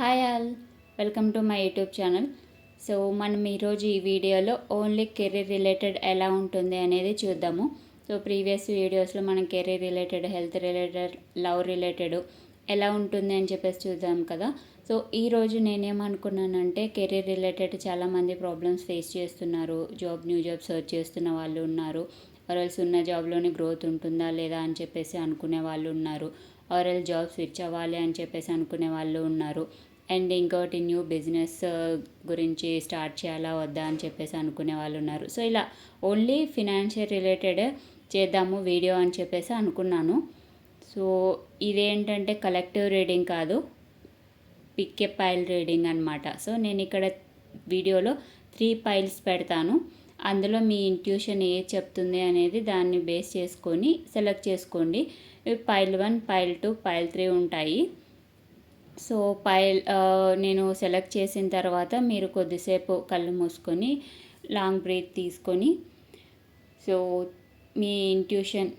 Hi all welcome to my YouTube channel so మనం ఈరోజు ఈ వీడియోలో ఓన్లీ కెరీర్ రిలేటెడ్ ఎలా ఉంటుంది అనేది చూద్దాము. సో ప్రీవియస్ వీడియోస్లో మనం career related health related love related ఎలా ఉంటుంది అని చెప్పేసి చూద్దాం కదా. సో ఈరోజు నేనేమనుకున్నానంటే కెరీర్ రిలేటెడ్ చాలామంది ప్రాబ్లమ్స్ ఫేస్ చేస్తున్నారు. జాబ్ న్యూ జాబ్ సర్చ్ చేస్తున్న వాళ్ళు ఉన్నారు. ఆర్ఎల్స్ ఉన్న జాబ్లోనే గ్రోత్ ఉంటుందా లేదా అని చెప్పేసి అనుకునే వాళ్ళు ఉన్నారు. ఆర్ఎల్ జాబ్ స్విచ్ అవ్వాలి అని చెప్పేసి అనుకునే వాళ్ళు ఉన్నారు. అండ్ ఇంకోటి న్యూ బిజినెస్ గురించి స్టార్ట్ చేయాలా వద్దా అని చెప్పేసి అనుకునే వాళ్ళు ఉన్నారు. సో ఇలా ఓన్లీ ఫినాన్షియల్ రిలేటెడ్ చేద్దాము వీడియో అని చెప్పేసి అనుకున్నాను. సో ఇదేంటంటే కలెక్టివ్ రీడింగ్ కాదు పిక్ పైల్ రీడింగ్ అనమాట సో నేను ఇక్కడ వీడియోలో త్రీ పైల్స్ పెడతాను. అందులో మీ ఇంట్యూషన్ ఏ చెప్తుంది అనేది దాన్ని బేస్ చేసుకొని సెలెక్ట్ చేసుకోండి. Pile one pile two pile three ఉంటాయి. సో పైల్ నేను సెలెక్ట్ చేసిన తర్వాత మీరు కొద్దిసేపు కళ్ళు మూసుకొని లాంగ్ బ్రీత్ తీసుకొని సో మీ ఇంట్యూషన్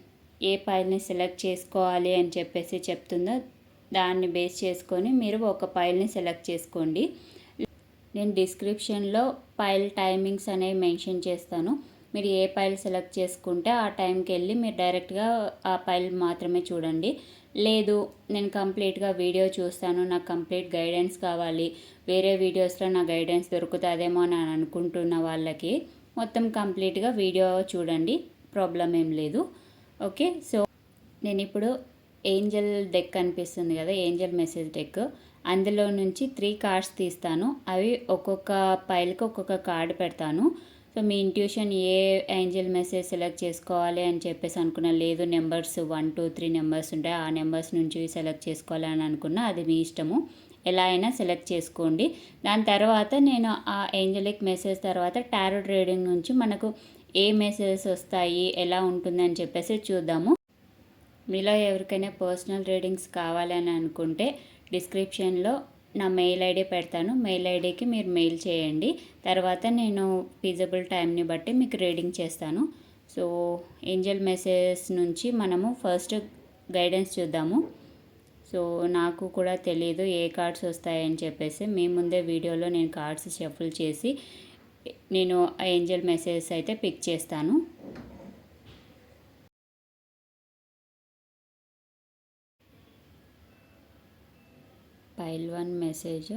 ఏ పైల్ని సెలెక్ట్ చేసుకోవాలి అని చెప్పేసి చెప్తుందో దాన్ని బేస్ చేసుకొని మీరు ఒక పైల్ని సెలెక్ట్ చేసుకోండి. నేను డిస్క్రిప్షన్లో పైల్ టైమింగ్స్ అనేవి మెన్షన్ చేస్తాను. మీరు ఏ పైల్ సెలెక్ట్ చేసుకుంటే ఆ టైంకి వెళ్ళి మీరు డైరెక్ట్గా ఆ పైల్ మాత్రమే చూడండి. లేదు నేను కంప్లీట్గా వీడియో చూస్తాను నాకు కంప్లీట్ గైడెన్స్ కావాలి. వేరే వీడియోస్లో నా గైడెన్స్ దొరుకుతుందేమో అని అనుకుంటున్న వాళ్ళకి మొత్తం కంప్లీట్గా వీడియో చూడండి ప్రాబ్లం ఏం లేదు. ఓకే సో నేను ఇప్పుడు ఏంజల్ డెక్ అనిపిస్తుంది కదా ఏంజల్ మెసేజ్ డెక్. అందులో నుంచి త్రీ కార్డ్స్ తీస్తాను. అవి ఒక్కొక్క పైల్కి ఒక్కొక్క కార్డు పెడతాను. సో మీ ఇంట్యూషన్ ఏ ఏంజల్ మెసేజ్ సెలెక్ట్ చేసుకోవాలి అని చెప్పేసి అనుకున్నా లేదు numbers one two three numbers ఉంటాయి. ఆ నెంబర్స్ నుంచి సెలెక్ట్ చేసుకోవాలి అని అనుకున్నా అది మీ ఇష్టము. ఎలా అయినా సెలెక్ట్ చేసుకోండి. దాని తర్వాత నేను ఆ ఏంజలిక్ మెసేజ్ తర్వాత టారో ట్రేడింగ్ నుంచి మనకు ఏ మెసేజెస్ వస్తాయి ఎలా ఉంటుంది అని చెప్పేసి చూద్దాము. మీలో ఎవరికైనా పర్సనల్ రీడింగ్స్ కావాలని అనుకుంటే డిస్క్రిప్షన్లో నా మెయిల్ ఐడి పెడతాను. మెయిల్ ఐడికి మీరు మెయిల్ చేయండి. తర్వాత నేను ఫీజబుల్ టైంని బట్టి మీకు రీడింగ్ చేస్తాను. సో ఏంజల్ మెసేజెస్ నుంచి మనము ఫస్ట్ గైడెన్స్ చూద్దాము. సో నాకు కూడా తెలియదు ఏ కార్డ్స్ వస్తాయని చెప్పేసి. మీ ముందే వీడియోలో నేను కార్డ్స్ షఫుల్ చేసి నేను ఏంజల్ మెసేజెస్ అయితే పిక్ చేస్తాను. Pile one message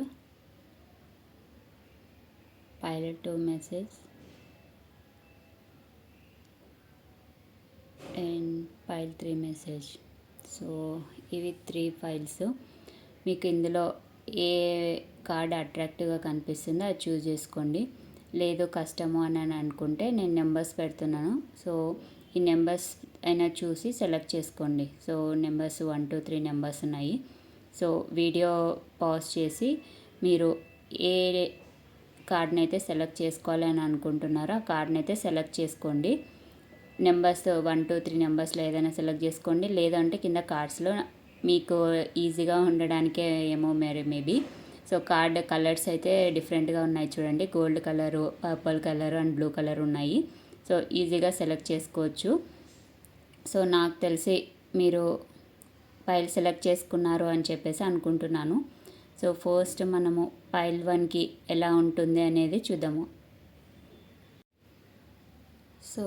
pile two message and pile three message. So ఇవి త్రీ ఫైల్స్. మీకు ఇందులో ఏ కార్డ్ అట్రాక్టివ్గా కనిపిస్తుందో అది చూజ్ చేసుకోండి. లేదు కష్టము అని అని అనుకుంటే నేను నెంబర్స్ పెడుతున్నాను. సో ఈ నెంబర్స్ అయినా చూసి సెలెక్ట్ చేసుకోండి. So numbers one two three numbers ఉన్నాయి. సో వీడియో పాజ్ చేసి మీరు ఏ కార్డ్ని అయితే సెలెక్ట్ చేసుకోవాలి అని అనుకుంటున్నారో ఆ కార్డ్ని అయితే సెలెక్ట్ చేసుకోండి. నెంబర్స్ వన్ టూ త్రీ నెంబర్స్లో ఏదైనా సెలెక్ట్ చేసుకోండి. లేదంటే కింద కార్డ్స్లో మీకు ఈజీగా ఉండడానికే ఏమో మరి మేబీ. సో కార్డ్ కలర్స్ అయితే డిఫరెంట్గా ఉన్నాయి చూడండి. Gold colour purple colour and blue colour ఉన్నాయి. సో ఈజీగా సెలెక్ట్ చేసుకోవచ్చు. సో నాకు తెలిసి మీరు ఫైల్ సెలెక్ట్ చేసుకున్నారు అని చెప్పేసి అనుకుంటున్నాను. సో ఫస్ట్ మనము ఫైల్ వన్కి ఎలా ఉంటుంది అనేది చూద్దాము. సో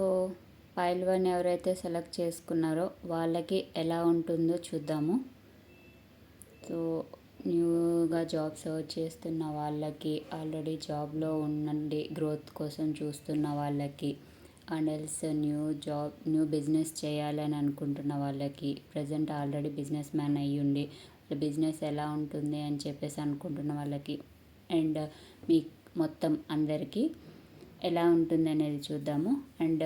ఫైల్ వన్ ఎవరైతే సెలెక్ట్ చేసుకున్నారో వాళ్ళకి ఎలా ఉంటుందో చూద్దాము. సో న్యూగా జాబ్ సర్చ్ చేస్తున్న వాళ్ళకి ఆల్రెడీ జాబ్లో ఉండండి గ్రోత్ కోసం చూస్తున్న వాళ్ళకి and else new job new business చేయాలని అనుకుంటున్న వాళ్ళకి ప్రజెంట్ ఆల్రెడీ బిజినెస్ మ్యాన్ అయ్యి ఉండి బిజినెస్ ఎలా ఉంటుంది అని చెప్పేసి అనుకుంటున్న వాళ్ళకి అండ్ మీ మొత్తం అందరికీ ఎలా ఉంటుంది అనేది చూద్దాము. అండ్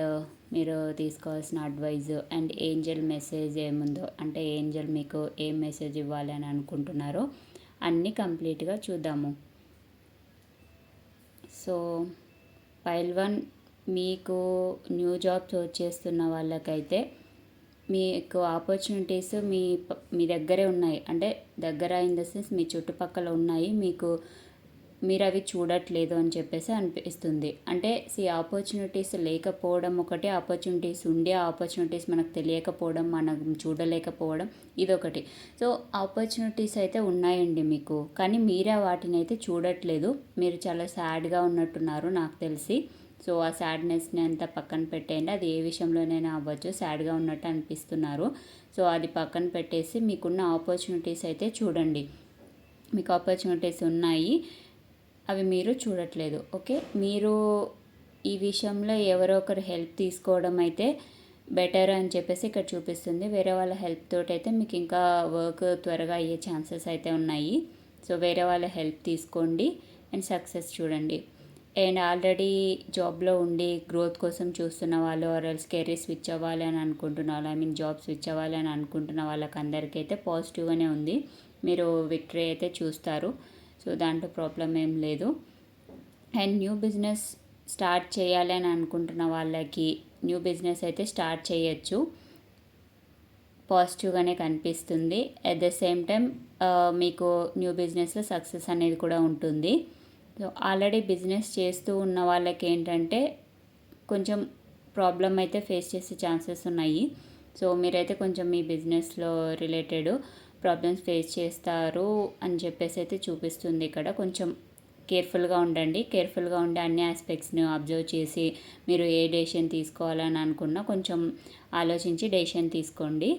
మీరు తీసుకోవాల్సిన అడ్వైజ్ అండ్ ఏంజల్ మెసేజ్ ఏముందో అంటే ఏంజల్ మీకు ఏం మెసేజ్ ఇవ్వాలని అనుకుంటున్నారో అన్నీ కంప్లీట్గా చూద్దాము. సో ఫైల్ వన్ మీకు న్యూ జాబ్ సర్చ్ చేస్తున్న వాళ్ళకైతే మీకు ఆపర్చునిటీస్ మీ మీ దగ్గరే ఉన్నాయి. అంటే దగ్గర ఇన్ ద సెన్స్ మీ చుట్టుపక్కల ఉన్నాయి. మీకు మీరు అవి చూడట్లేదు అని చెప్పేసి అనిపిస్తుంది. అంటే సి ఆపర్చునిటీస్ లేకపోవడం ఒకటి ఆపర్చునిటీస్ ఉండే ఆపర్చునిటీస్ మనకు తెలియకపోవడం మనం చూడలేకపోవడం ఇదొకటి. సో ఆపర్చునిటీస్ అయితే ఉన్నాయండి మీకు. కానీ మీరే వాటిని అయితే చూడట్లేదు. మీరు చాలా సాడ్గా ఉన్నట్టున్నారు నాకు తెలిసి. సో ఆ సాడ్నెస్ని అంతా పక్కన పెట్టేయండి. అది ఏ విషయంలోనైనా అవ్వచ్చు. సాడ్గా ఉన్నట్టు అనిపిస్తున్నారు. సో అది పక్కన పెట్టేసి మీకున్న ఆపర్చునిటీస్ అయితే చూడండి. మీకు ఆపర్చునిటీస్ ఉన్నాయి. అవి మీరు చూడట్లేదు. ఓకే మీరు ఈ విషయంలో ఎవరో ఒకరు హెల్ప్ తీసుకోవడం అయితే బెటర్ అని చెప్పేసి ఇక్కడ చూపిస్తుంది. వేరే వాళ్ళ హెల్ప్ తోటి అయితే మీకు ఇంకా వర్క్ త్వరగా అయ్యే ఛాన్సెస్ అయితే ఉన్నాయి. సో వేరే వాళ్ళ హెల్ప్ తీసుకోండి. అండ్ సక్సెస్ చూడండి. అండ్ ఆల్రెడీ జాబ్లో ఉండి గ్రోత్ కోసం చూస్తున్న వాళ్ళు ఆర్ఎల్స్ కెరీర్ స్విచ్ అవ్వాలి అని అనుకుంటున్న వాళ్ళు ఐ మీన్ జాబ్ స్విచ్ అవ్వాలి అని అనుకుంటున్న వాళ్ళకి అందరికీ అయితే పాజిటివ్గానే ఉంది. మీరు విక్టరీ అయితే చూస్తారు. సో దాంట్లో ప్రాబ్లం ఏం లేదు. అండ్ న్యూ బిజినెస్ స్టార్ట్ చేయాలి అని అనుకుంటున్న వాళ్ళకి న్యూ బిజినెస్ అయితే స్టార్ట్ చేయొచ్చు. పాజిటివ్గానే కనిపిస్తుంది. అట్ ద సేమ్ టైం మీకు న్యూ బిజినెస్లో సక్సెస్ అనేది కూడా ఉంటుంది. ఆల్రెడీ బిజినెస్ చేస్తూ ఉన్న వాళ్ళకి ఏంటంటే కొంచెం ప్రాబ్లం అయితే ఫేస్ చేసే ఛాన్సెస్ ఉన్నాయి. సో మీరైతే కొంచెం మీ బిజినెస్లో రిలేటెడ్ ప్రాబ్లమ్స్ ఫేస్ చేస్తారు అని చెప్పేసి అయితే చూపిస్తుంది ఇక్కడ. కొంచెం కేర్ఫుల్గా ఉండండి. కేర్ఫుల్గా ఉండి అన్ని ఆస్పెక్ట్స్ని అబ్జర్వ్ చేసి మీరు ఏ డెసిషన్ తీసుకోవాలని అనుకున్నా కొంచెం ఆలోచించి డెసిషన్ తీసుకోండి.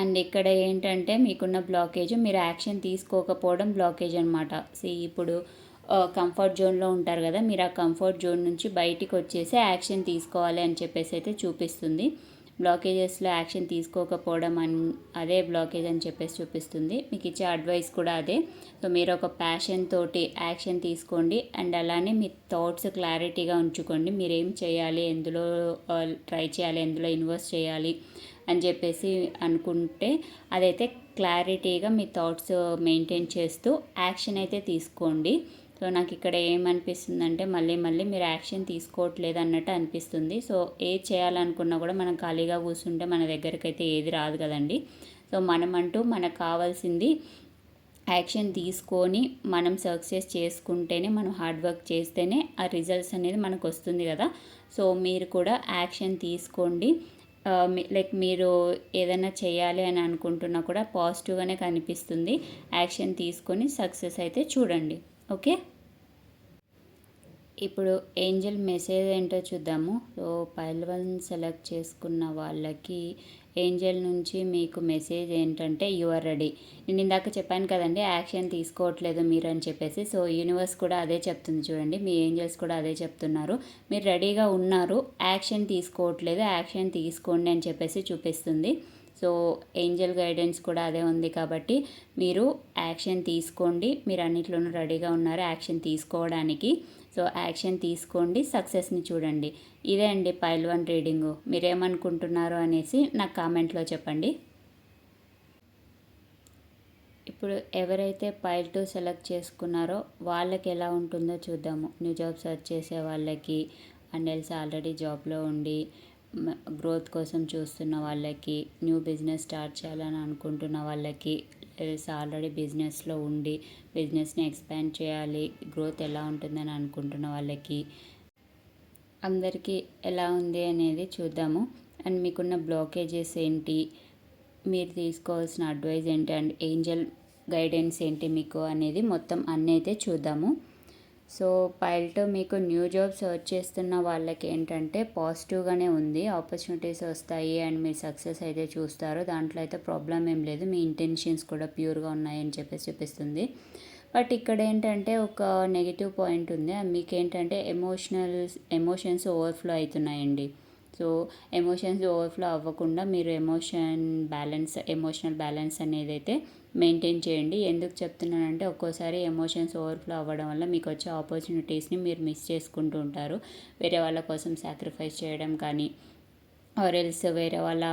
అండ్ ఇక్కడ ఏంటంటే మీకున్న బ్లాకేజ్ మీరు యాక్షన్ తీసుకోకపోవడం బ్లాకేజ్ అనమాట సి ఇప్పుడు కంఫర్ట్ జోన్లో ఉంటారు కదా మీరు ఆ కంఫర్ట్ జోన్ నుంచి బయటికి వచ్చేసి యాక్షన్ తీసుకోవాలి అని చెప్పేసి అయితే చూపిస్తుంది. బ్లాకేజెస్లో యాక్షన్ తీసుకోకపోవడం అని అదే బ్లాకేజ్ అని చెప్పేసి చూపిస్తుంది. మీకు ఇచ్చే అడ్వైస్ కూడా అదే. సో మీరు ఒక ప్యాషన్ తోటి యాక్షన్ తీసుకోండి అండ్ అలానే మీ థాట్స్ క్లారిటీగా ఉంచుకోండి. మీరు ఏం చేయాలి ఎందులో ట్రై చేయాలి ఎందులో ఇన్వెస్ట్ చేయాలి అని చెప్పేసి అనుకుంటే అదైతే క్లారిటీగా మీ థాట్స్ మెయింటైన్ చేస్తూ యాక్షన్ అయితే తీసుకోండి. సో నాకు ఇక్కడ ఏమనిపిస్తుందంటే మళ్ళీ మళ్ళీ మీరు యాక్షన్ తీసుకోవట్లేదు అన్నట్టు అనిపిస్తుంది. సో ఏది చేయాలనుకున్నా కూడా మనం ఖాళీగా కూర్చుంటే మన దగ్గరికి అయితే ఏది రాదు కదండి. సో మనమంటూ మనకు కావాల్సింది యాక్షన్ తీసుకొని మనం సక్సెస్ చేసుకుంటేనే మనం హార్డ్ వర్క్ చేస్తేనే ఆ రిజల్ట్స్ అనేది మనకు వస్తుంది కదా. సో మీరు కూడా యాక్షన్ తీసుకోండి. లైక్ మీరు ఏదైనా చేయాలి అని అనుకుంటున్నా కూడా పాజిటివ్గానే కనిపిస్తుంది. యాక్షన్ తీసుకొని సక్సెస్ అయితే చూడండి. ఓకే? ఇప్పుడు ఏంజల్ మెసేజ్ ఏంటో చూద్దాము. సో పైల్ వన్ సెలెక్ట్ చేసుకున్న వాళ్ళకి ఏంజల్ నుంచి మీకు మెసేజ్ ఏంటంటే యు ఆర్ రెడీ. నేను ఇందాక చెప్పాను కదండి యాక్షన్ తీసుకోవట్లేదు మీరు అని చెప్పేసి. సో యూనివర్స్ కూడా అదే చెప్తుంది చూడండి. మీ ఏంజల్స్ కూడా అదే చెప్తున్నారు. మీరు రెడీగా ఉన్నారు యాక్షన్ తీసుకోవట్లేదు యాక్షన్ తీసుకోండి అని చెప్పేసి చూపిస్తుంది. సో ఏంజల్ గైడెన్స్ కూడా అదే ఉంది కాబట్టి మీరు యాక్షన్ తీసుకోండి. మీరు అన్నిట్లోనూ రెడీగా ఉన్నారు. యాక్షన్ తీసుకోవడానికి. సో యాక్షన్ తీసుకోండి. సక్సెస్ని చూడండి. ఇదే అండి పైల్ వన్ రీడింగు. మీరేమనుకుంటున్నారు అనేసి నాకు కామెంట్లో చెప్పండి. ఇప్పుడు ఎవరైతే పైల్ టూ సెలెక్ట్ చేసుకున్నారో వాళ్ళకి ఎలా ఉంటుందో చూద్దాము. న్యూ జాబ్ సెర్చ్ చేసే వాళ్ళకి. అండ్ ఎల్స్ ఆల్రెడీ జాబ్లో ఉండి గ్రోత్ కోసం చూస్తున్న వాళ్ళకి న్యూ బిజినెస్ స్టార్ట్ చేయాలని అనుకుంటున్న వాళ్ళకి ఆల్రెడీ బిజినెస్లో ఉండి బిజినెస్ని ఎక్స్పాండ్ చేయాలి గ్రోత్ ఎలా ఉంటుందని అనుకుంటున్న వాళ్ళకి అందరికీ ఎలా ఉంది అనేది చూద్దాము. అండ్ మీకున్న బ్లాకేజెస్ ఏంటి? మీరు తీసుకోవాల్సిన అడ్వైజ్ ఏంటి? అండ్ ఏంజల్ గైడెన్స్ ఏంటి మీకు అనేది మొత్తం అన్నీ అయితే చూద్దాము. సో పైల్టో మీకు న్యూ జాబ్ సర్చ్ చేస్తున్న వాళ్ళకి ఏంటంటే పాజిటివ్గానే ఉంది ఆపర్చునిటీస్ వస్తాయి అండ్ మీరు సక్సెస్ అయితే చూస్తారు. దాంట్లో అయితే ప్రాబ్లం ఏం లేదు. మీ ఇంటెన్షన్స్ కూడా ప్యూర్గా ఉన్నాయని చెప్పేసి చూపిస్తుంది. బట్ ఇక్కడ ఏంటంటే ఒక నెగిటివ్ పాయింట్ ఉంది. మీకు ఏంటంటే ఎమోషనల్ ఎమోషన్స్ ఓవర్ఫ్లో అవుతున్నాయండి. సో ఎమోషన్స్ ఓవర్ఫ్లో అవ్వకుండా మీరు ఎమోషన్ బ్యాలెన్స్ ఎమోషనల్ బ్యాలెన్స్ అనేది అయితే మెయింటైన్ చేయండి. ఎందుకు చెప్తున్నానంటే ఒక్కోసారి ఎమోషన్స్ ఓవర్ఫ్లో అవ్వడం వల్ల మీకు వచ్చే ఆపర్చునిటీస్ని మీరు మిస్ చేసుకుంటూ ఉంటారు. వేరే వాళ్ళ కోసం సాక్రిఫైస్ చేయడం కానీ ఆర్ ఎల్స్ వేరే వాళ్ళ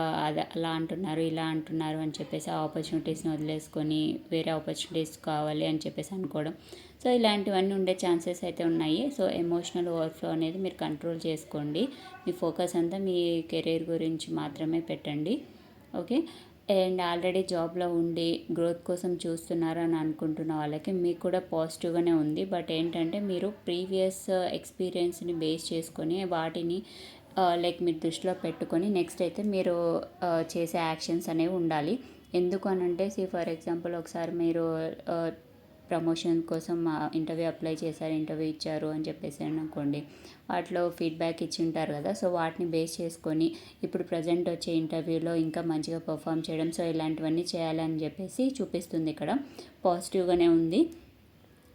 అలా అంటున్నారు ఇలా అంటున్నారు అని చెప్పేసి ఆ ఆపర్చునిటీస్ని వదిలేసుకొని వేరే ఆపర్చునిటీస్ కావాలి అని చెప్పేసి అనుకోవడం. సో ఇలాంటివన్నీ ఉండే ఛాన్సెస్ అయితే ఉన్నాయి. సో ఎమోషనల్ ఓవర్ఫ్లో అనేది మీరు కంట్రోల్ చేసుకోండి. మీ ఫోకస్ అంతా మీ కెరీర్ గురించి మాత్రమే పెట్టండి. ఓకే? అండ్ ఆల్రెడీ జాబ్లో ఉండి గ్రోత్ కోసం చూస్తున్నారు అని అనుకుంటున్న వాళ్ళకి మీకు కూడా పాజిటివ్గానే ఉంది. బట్ ఏంటంటే మీరు ప్రీవియస్ ఎక్స్పీరియన్స్ని బేస్ చేసుకొని వాటిని లైక్ మీరు దృష్టిలో పెట్టుకొని నెక్స్ట్ అయితే మీరు చేసే యాక్షన్స్ అనేవి ఉండాలి. ఎందుకు అనంటే సి ఫర్ ఎగ్జాంపుల్ ఒకసారి మీరు ప్రమోషన్ కోసం ఇంటర్వ్యూ అప్లై చేశారు ఇంటర్వ్యూ ఇచ్చారు అని చెప్పేసి అనుకోండి. వాటిలో ఫీడ్బ్యాక్ ఇచ్చి ఉంటారు కదా. సో వాటిని బేస్ చేసుకొని ఇప్పుడు ప్రజెంట్ వచ్చే ఇంటర్వ్యూలో ఇంకా మంచిగా పర్ఫామ్ చేయడం. సో ఇలాంటివన్నీ చేయాలని చెప్పేసి చూపిస్తుంది ఇక్కడ. పాజిటివ్గానే ఉంది.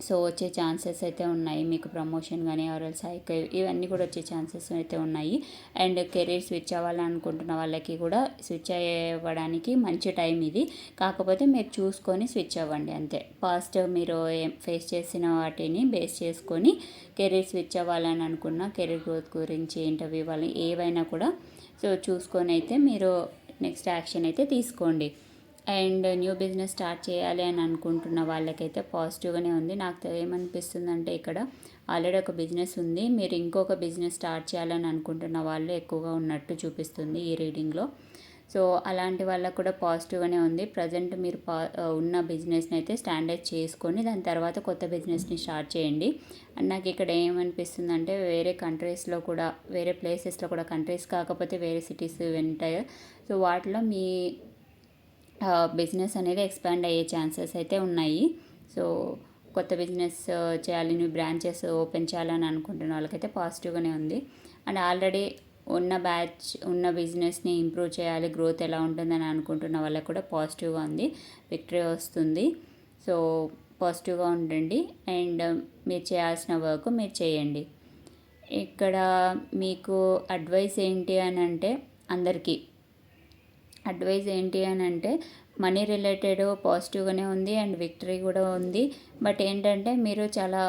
సో వచ్చే ఛాన్సెస్ అయితే ఉన్నాయి. మీకు ప్రమోషన్ కానీ ఆర్ఎల్ సైకిల్ ఇవన్నీ కూడా వచ్చే ఛాన్సెస్ అయితే ఉన్నాయి. అండ్ కెరీర్ స్విచ్ అవ్వాలనుకుంటున్న వాళ్ళకి కూడా స్విచ్ అవ్వడానికి మంచి టైం ఇది. కాకపోతే మీరు చూసుకొని స్విచ్ అవ్వండి అంతే. పాస్ట్ మీరు ఫేస్ చేసిన వాటిని బేస్ చేసుకొని కెరీర్ స్విచ్ అవ్వాలని అనుకున్న కెరీర్ గ్రోత్ గురించి ఇంటర్వ్యూ వాళ్ళని ఏవైనా కూడా సో చూసుకొని అయితే మీరు నెక్స్ట్ యాక్షన్ అయితే తీసుకోండి. అండ్ న్యూ బిజినెస్ స్టార్ట్ చేయాలి అని అనుకుంటున్న వాళ్ళకైతే పాజిటివ్గానే ఉంది. నాకు ఏమనిపిస్తుంది అంటే ఇక్కడ ఆల్రెడీ ఒక బిజినెస్ ఉంది. మీరు ఇంకొక బిజినెస్ స్టార్ట్ చేయాలని అనుకుంటున్న వాళ్ళు ఎక్కువగా ఉన్నట్టు చూపిస్తుంది ఈ రీడింగ్లో. సో అలాంటి వాళ్ళకు కూడా పాజిటివ్గానే ఉంది. ప్రజెంట్ మీరు పా ఉన్న బిజినెస్ని అయితే స్టాండర్డ్ చేసుకొని దాని తర్వాత కొత్త బిజినెస్ని స్టార్ట్ చేయండి. అండ్ నాకు ఇక్కడ ఏమనిపిస్తుంది అంటే వేరే కంట్రీస్లో కూడా వేరే ప్లేసెస్లో కూడా కంట్రీస్ కాకపోతే వేరే సిటీస్ ఉంటాయి సో వాటిలో మీ బిజినెస్ అనేది ఎక్స్పాండ్ అయ్యే ఛాన్సెస్ అయితే ఉన్నాయి. సో కొత్త బిజినెస్ చేయాలి న్యూ బ్రాంచెస్ ఓపెన్ చేయాలని అనుకుంటున్న వాళ్ళకైతే పాజిటివ్గానే ఉంది. అండ్ ఆల్రెడీ ఉన్న బ్యాచ్ ఉన్న బిజినెస్ని ఇంప్రూవ్ చేయాలి గ్రోత్ ఎలా ఉంటుందని అనుకుంటున్న వాళ్ళకి కూడా పాజిటివ్గా ఉంది విక్టరీ వస్తుంది. సో పాజిటివ్గా ఉండండి. అండ్ మీరు చేయాల్సిన వర్క్ మీరు చేయండి. ఇక్కడ మీకు అడ్వైస్ ఏంటి అని అంటే అందరికీ అడ్వైజ్ ఏంటి అని అంటే మనీ రిలేటెడ్ పాజిటివ్గానే ఉంది అండ్ విక్టరీ కూడా ఉంది. బట్ ఏంటంటే మీరు చాలా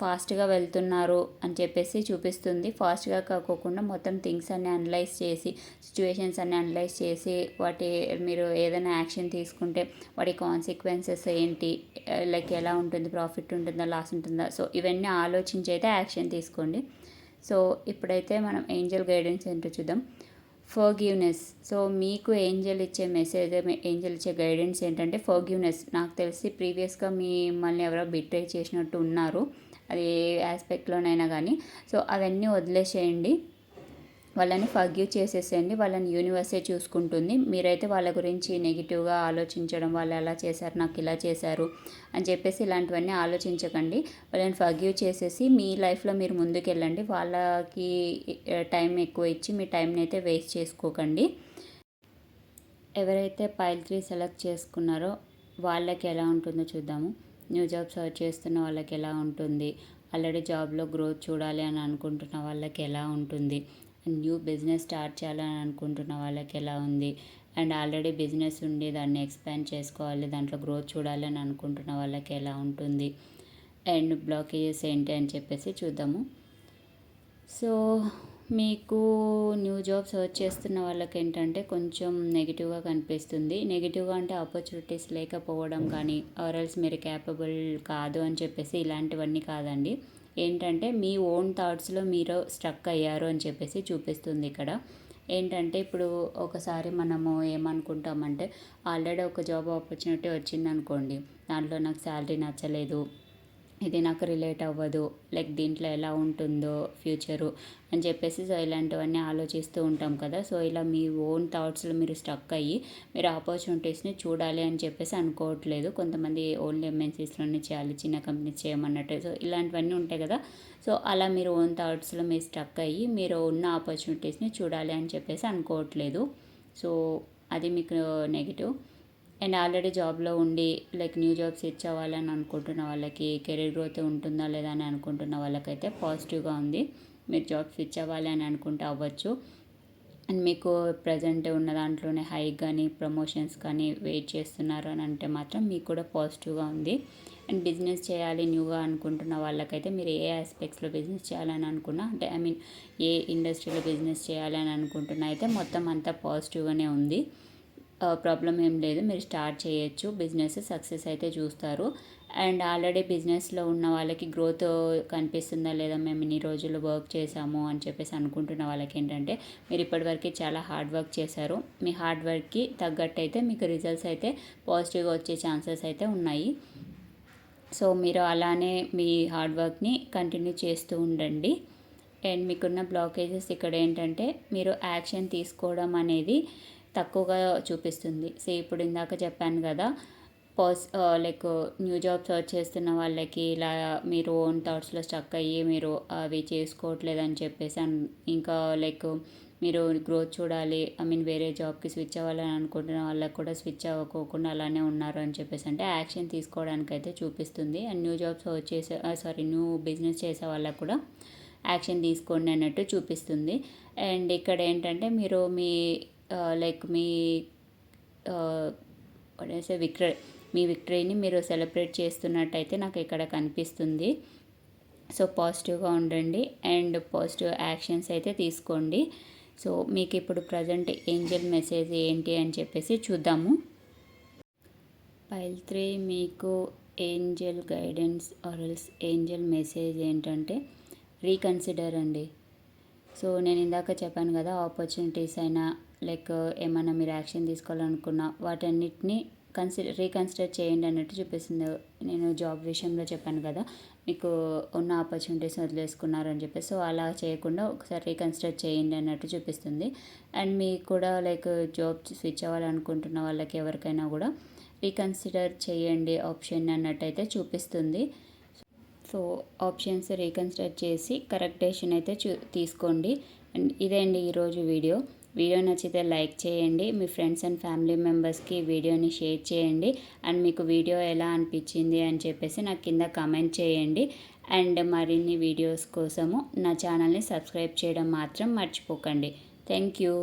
ఫాస్ట్గా వెళ్తున్నారు అని చెప్పేసి చూపిస్తుంది. ఫాస్ట్గా కాకోకుండా మొత్తం థింగ్స్ అన్ని అనలైజ్ చేసి సిచ్యువేషన్స్ అన్ని అనలైజ్ చేసి వాటి మీరు ఏదైనా యాక్షన్ తీసుకుంటే వాటి కాన్సిక్వెన్సెస్ ఏంటి లైక్ ఎలా ఉంటుంది ప్రాఫిట్ ఉంటుందా లాస్ ఉంటుందా సో ఇవన్నీ ఆలోచించి అయితే యాక్షన్ తీసుకోండి. సో ఇప్పుడైతే మనం ఏంజల్ గైడెన్స్ ఏంటో చూద్దాం. ఫర్గివ్నెస్ సో మీకు ఏంజల్ ఇచ్చే మెసేజ్ ఏంజల్ ఇచ్చే గైడెన్స్ ఏంటంటే ఫర్గివ్నెస్ నాకు తెలిసి ప్రీవియస్గా మిమ్మల్ని ఎవరో బిట్రే చేసినట్టు ఉన్నారు. అది ఏ ఆస్పెక్ట్లోనైనా కానీ సో అవన్నీ వదిలేసేయండి. వాళ్ళని ఫర్గ్యూ చేసేసేయండి వాళ్ళని యూనివర్సే చూసుకుంటుంది. మీరైతే వాళ్ళ గురించి నెగిటివ్గా ఆలోచించడం వాళ్ళు ఎలా చేశారు నాకు ఇలా చేశారు అని చెప్పేసి ఇలాంటివన్నీ ఆలోచించకండి. వాళ్ళని ఫర్గ్యూ చేసేసి మీ లైఫ్లో మీరు ముందుకెళ్ళండి. వాళ్ళకి టైం ఎక్కువ ఇచ్చి మీ టైంని అయితే వేస్ట్ చేసుకోకండి. ఎవరైతే పైల్ త్రీ సెలెక్ట్ చేసుకున్నారో వాళ్ళకి ఎలా ఉంటుందో చూద్దాము. న్యూ జాబ్ సర్చ్ చేస్తున్న వాళ్ళకి ఎలా ఉంటుంది? ఆల్రెడీ జాబ్లో గ్రోత్ చూడాలి అని అనుకుంటున్న వాళ్ళకి ఎలా ఉంటుంది? న్యూ బిజినెస్ స్టార్ట్ చేయాలని అనుకుంటున్న వాళ్ళకి ఎలా ఉంది? అండ్ ఆల్రెడీ బిజినెస్ ఉండి దాన్ని ఎక్స్పాండ్ చేసుకోవాలి దాంట్లో గ్రోత్ చూడాలని అనుకుంటున్న వాళ్ళకి ఎలా ఉంటుంది? అండ్ బ్లాకేజెస్ ఏంటి అని చెప్పేసి చూద్దాము. సో మీకు న్యూ జాబ్ సర్చ్ చేస్తున్న వాళ్ళకి ఏంటంటే కొంచెం నెగిటివ్గా కనిపిస్తుంది. నెగిటివ్గా అంటే ఆపర్చునిటీస్ లేకపోవడం కానీ ఆర్ఎల్స్ మీరు క్యాపబుల్ కాదు అని చెప్పేసి ఇలాంటివన్నీ కాదండి. ఏంటంటే మీ ఓన్ థాట్స్లో మీరు స్ట్రక్ అయ్యారు అని చెప్పేసి చూపిస్తుంది ఇక్కడ. ఏంటంటే ఇప్పుడు ఒకసారి మనము ఏమనుకుంటామంటే ఆల్రెడీ ఒక జాబ్ ఆపర్చునిటీ వచ్చింది అనుకోండి దాంట్లో నాకు శాలరీ నచ్చలేదు ఇది నాకు రిలేట్ అవ్వదు. లైక్ దీంట్లో ఎలా ఉంటుందో ఫ్యూచరు అని చెప్పేసి సో ఇలాంటివన్నీ ఆలోచిస్తూ ఉంటాం కదా. సో ఇలా మీ ఓన్ థాట్స్లో మీరు స్టక్ అయ్యి మీరు ఆపర్చునిటీస్ని చూడాలి అని చెప్పేసి అనుకోవట్లేదు. కొంతమంది ఓన్లీ ఎంఎన్సీస్లోనే చేయాలి చిన్న కంపెనీస్ చేయమన్నట్టు. సో ఇలాంటివన్నీ ఉంటాయి కదా. సో అలా మీరు ఓన్ థాట్స్లో మీరు స్టక్ అయ్యి మీరు ఉన్న ఆపర్చునిటీస్ని చూడాలి అని చెప్పేసి అనుకోవట్లేదు. సో అది మీకు నెగిటివ్. అండ్ ఆల్రెడీ జాబ్లో ఉండి లైక్ న్యూ జాబ్స్ స్విచ్ అవ్వాలని అనుకుంటున్న వాళ్ళకి కెరీర్ గ్రోత్ ఉంటుందా లేదా అని అనుకుంటున్న వాళ్ళకైతే పాజిటివ్గా ఉంది. మీరు జాబ్ స్విచ్ అవ్వాలి అని అనుకుంటే అవ్వచ్చు. అండ్ మీకు ప్రజెంట్ ఉన్న దాంట్లోనే హై కానీ ప్రమోషన్స్ కానీ వెయిట్ చేస్తున్నారు అని అంటే మాత్రం మీకు కూడా పాజిటివ్గా ఉంది. అండ్ బిజినెస్ చేయాలి న్యూగా అనుకుంటున్న వాళ్ళకైతే మీరు ఏ ఆస్పెక్ట్స్లో బిజినెస్ చేయాలని అనుకున్నా అంటే ఐ మీన్ ఏ ఇండస్ట్రీలో బిజినెస్ చేయాలని అనుకుంటున్నా అయితే మొత్తం అంతా పాజిటివ్గానే ఉంది. ప్రాబ్లం ఏం లేదు. మీరు స్టార్ట్ చేయొచ్చు. బిజినెస్ సక్సెస్ అయితే చూస్తారు. అండ్ ఆల్రెడీ బిజినెస్లో ఉన్న వాళ్ళకి గ్రోత్ కనిపిస్తుందా లేదా మేము ఇన్ని రోజులు వర్క్ చేసాము అని చెప్పేసి అనుకుంటున్న వాళ్ళకి ఏంటంటే మీరు ఇప్పటివరకు చాలా హార్డ్ వర్క్ చేశారు. మీ హార్డ్ వర్క్కి తగ్గట్టు అయితే మీకు రిజల్ట్స్ అయితే పాజిటివ్గా వచ్చే ఛాన్సెస్ అయితే ఉన్నాయి. సో మీరు అలానే మీ హార్డ్ వర్క్ని కంటిన్యూ చేస్తూ ఉండండి. అండ్ మీకున్న బ్లాకేజెస్ ఇక్కడ ఏంటంటే మీరు యాక్షన్ తీసుకోవడం అనేది తక్కువగా చూపిస్తుంది. సో ఇప్పుడు ఇందాక చెప్పాను కదా pass like new job search చేస్తున్న వాళ్ళకి ఇలా మీరు ఓన్ థాట్స్లో స్టక్ అయ్యి మీరు అవి చేసుకోవట్లేదని చెప్పేసి ఇంకా లైక్ మీరు గ్రోత్ చూడాలి ఐ మీన్ వేరే జాబ్కి స్విచ్ అవ్వాలని అనుకుంటున్న వాళ్ళకి కూడా స్విచ్ అవ్వకోకుండా అలానే ఉన్నారు అని చెప్పేసి అంటే యాక్షన్ తీసుకోవడానికి అయితే చూపిస్తుంది. అండ్ న్యూ జాబ్స్ చేసే సారీ న్యూ బిజినెస్ చేసే వాళ్ళకు కూడా యాక్షన్ తీసుకోండి అన్నట్టు చూపిస్తుంది. అండ్ ఇక్కడ ఏంటంటే మీరు మీ Uh, లైక్ మీ uh, అనేసి విక్టరీ మీ విక్టరీని మీరు సెలబ్రేట్ చేస్తున్నట్టయితే నాకు ఇక్కడ కనిపిస్తుంది. సో పాజిటివ్గా ఉండండి అండ్ పాజిటివ్ యాక్షన్స్ అయితే తీసుకోండి. సో మీకు ఇప్పుడు ప్రజెంట్ ఏంజల్ మెసేజ్ ఏంటి అని చెప్పేసి చూద్దాము. పైల్ త్రీ మీకు ఏంజల్ గైడెన్స్ ఆర్ఎల్స్ ఏంజల్ మెసేజ్ ఏంటంటే రీకన్సిడర్ అండి. సో నేను ఇందాక చెప్పాను కదా ఆపర్చునిటీస్ అయినా లైక్ ఏమైనా మీరు యాక్షన్ తీసుకోవాలనుకున్నా వాటన్నిటిని కన్సిడర్ రీకన్సిడర్ చేయండి అన్నట్టు చూపిస్తుంది నేను జాబ్ విషయంలో చెప్పాను కదా మీకు ఉన్న ఆపర్చునిటీస్ వదిలేసుకున్నారు అని చెప్పేసి సో అలా చేయకుండా ఒకసారి రీకన్సిడర్ చేయండి అన్నట్టు చూపిస్తుంది. అండ్ మీకు కూడా లైక్ జాబ్ స్విచ్ అవ్వాలనుకుంటున్న వాళ్ళకి ఎవరికైనా కూడా రీకన్సిడర్ చేయండి ఆప్షన్ అన్నట్టయితే చూపిస్తుంది. సో ఆప్షన్స్ రీకన్సిడర్ చేసి కరెక్ట్ డెసిషన్ అయితే చూ తీసుకోండి. అండ్ ఇదే అండి ఈరోజు వీడియో. వీడియో నచ్చితే లైక్ చేయండి మీ ఫ్రెండ్స్ అండ్ ఫ్యామిలీ మెంబర్స్కి వీడియోని షేర్ చేయండి. అండ్ మీకు వీడియో ఎలా అనిపించింది అని చెప్పేసి నాకు కింద కమెంట్ చేయండి. అండ్ మరిన్ని వీడియోస్ కోసము నా ఛానల్ని సబ్స్క్రైబ్ చేయడం మాత్రం మర్చిపోకండి. Thank you.